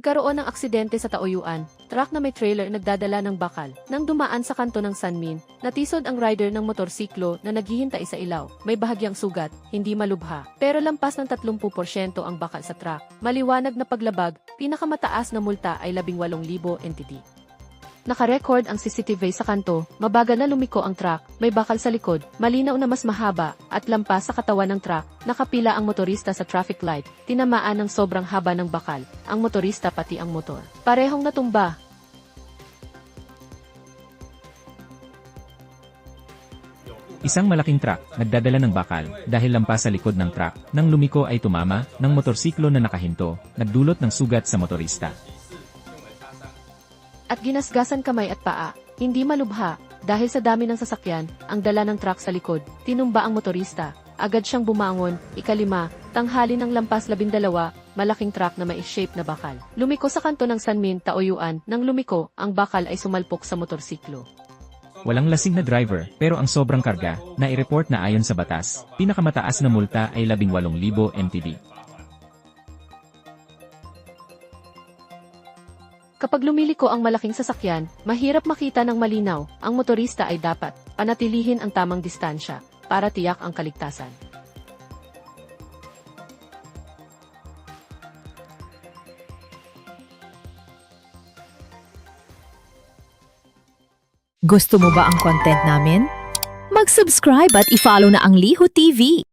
Nagkaroon ng aksidente sa Taoyuan, truck na may trailer nagdadala ng bakal. Nang dumaan sa kanto ng Sanmin, natisod ang rider ng motorsiklo na naghihintay sa ilaw. May bahagyang sugat, hindi malubha. Pero lampas ng 30% ang bakal sa truck. Maliwanag na paglabag, pinakamataas na multa ay 18,000 entity. Nakarecord ang CCTV sa kanto, mabagal na lumiko ang truck, may bakal sa likod, malinaw na mas mahaba, at lampas sa katawan ng truck, nakapila ang motorista sa traffic light, tinamaan ng sobrang haba ng bakal, ang motorista pati ang motor. Parehong natumba. Isang malaking truck, nagdadala ng bakal, dahil lampas sa likod ng truck, nang lumiko ay tumama, ng motorsiklo na nakahinto, nagdulot ng sugat sa motorista. At ginasgasan kamay at paa, hindi malubha, dahil sa dami ng sasakyan, ang dala ng truck sa likod, tinumba ang motorista, agad siyang bumangon, ikalima, tanghali ng lampas labindalawa, malaking truck na may shape na bakal. Lumiko sa kanto ng Sanmin, Taoyuan, nang lumiko, ang bakal ay sumalpok sa motorsiklo. Walang lasing na driver, pero ang sobrang karga, na i-report na ayon sa batas, pinakamataas na multa ay 18,000 MTD. Kapag lumiliko ang malaking sasakyan, mahirap makita ng malinaw, ang motorista ay dapat panatilihin ang tamang distansya para tiyak ang kaligtasan. Gusto mo ba ang content namin? Mag-subscribe at i-follow na ang Liho TV.